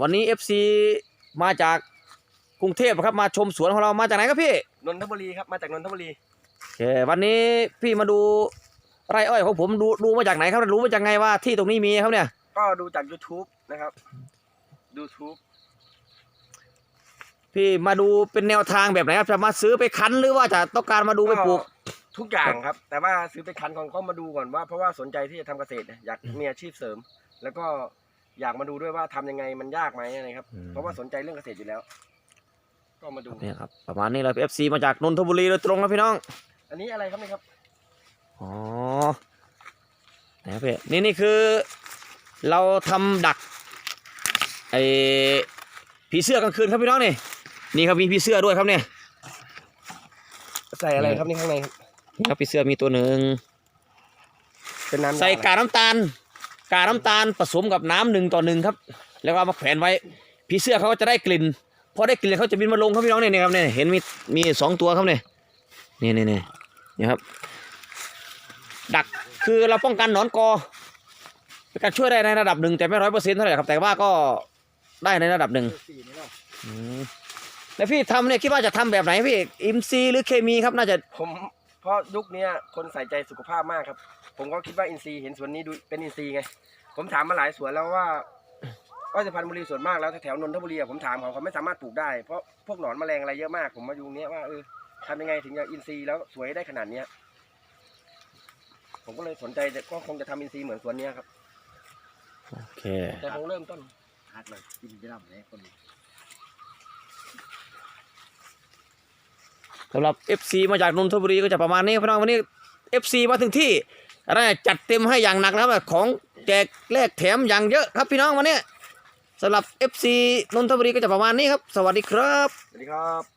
วันนี้ FC มาจากกรุงเทพครับมาชมสวนของเรามาจากไหนครับพี่นนทบุรีครับมาจากนนทบุรีโอเควันนี้พี่มาดูไร่อ้อยของผมดูดูมาจากไหนครับรู้มาจากไงว่าที่ตรงนี้มีครับเนี่ย ก็ดูจาก YouTube นะครับ YouTube พี่มาดูเป็นแนวทางแบบไหนครับจะมาซื้อไปคั้นหรือว่าจะต้องการมาดูไปปลูก ทุกอย่างครับ แต่ว่าซื้อไปคันของเขามาดูก่อนว่าเพราะว่าสนใจที่จะทำเกษตรเนี่ยอยากมีอาชีพเสริม แล้วก็ อยากมาดูด้วยว่าทำยังไงมันยากไหมอะไรครับ อืม เพราะว่าสนใจเรื่องเกษตรอยู่แล้ว ก็มาดู เนี่ยครับประมาณนี้เลย FC มาจากนนทบุรีโดยตรงครับพี่น้อง อันนี้อะไรครับนี่ครับ อ๋อนะครับพี่นี่นี่คือ เราทำดักไอผีเสื้อกลางคืนครับพี่น้องนี่นี่ครับมีผีเสื้อด้วยครับเนี่ยใส่อะไรครับนี่ข้างในครับนี่ครับผีเสื้อมีตัวหนึ่งเป็นน้ำยาใส่อะไรกากน้ำตาล กาน้ำตาลผสมกับน้ำหนึ่งต่อหนึ่งครับ แล้วก็เอามาแขวนไว้ ผีเสื้อเขาก็จะได้กลิ่นพอได้กลิ่นเขาจะบินมาลงครับพี่น้องเนี่ยครับเนี่ยเห็นมีมีสองตัวครับเนี่ยนี่นี่นี่นี่ครับ ดักคือเราป้องกันหนอนกอเป็นการช่วยได้ในระดับหนึ่งแต่ไม่ร้อยเปอร์เซ็นต์เท่าไหร่ครับแต่ว่าก็ได้ในระดับหนึ่งแล้วพี่ทำเนี่ยคิดว่าจะทำแบบไหนพี่อิมซีหรือเคมีครับน่าจะผม ราะยุคเนี้ยคนใส่ใจสุขภาพมากครับ ผมก็คิดว่าอินทรีย์เห็นสวนนี้ดูเป็นอินทรีย์ไง ผมถามมาหลายสวนแล้วว่าอ้อยสุพรรณบุรีส่วนมากแล้วแถวๆนนทบุรีอะผมถามเขาเขาไม่สามารถปลูกได้เพราะพวกหนอนแมลงอะไรเยอะมาก ผมมาดูเนี้ยว่าเออทำยังไงถึงจะอินทรีย์แล้วสวยได้ขนาดเนี้ยผมก็เลยสนใจแต่ก็คงจะทำอินทรีย์เหมือนสวนเนี้ยครับ โอเค แต่คงเริ่มต้นหัดเลยกินไปรับเลยคน สำหรับ FC มาจากนนทบุรีก็จะประมาณนี้พี่น้องวันนี้ FC มาถึงที่อะไรจัดเต็มให้อย่างหนักนะครับของแจกแลกแถมอย่างเยอะครับพี่น้องวันนี้สำหรับ FC นนทบุรีก็จะประมาณนี้ครับ สวัสดีครับ สวัสดีครับ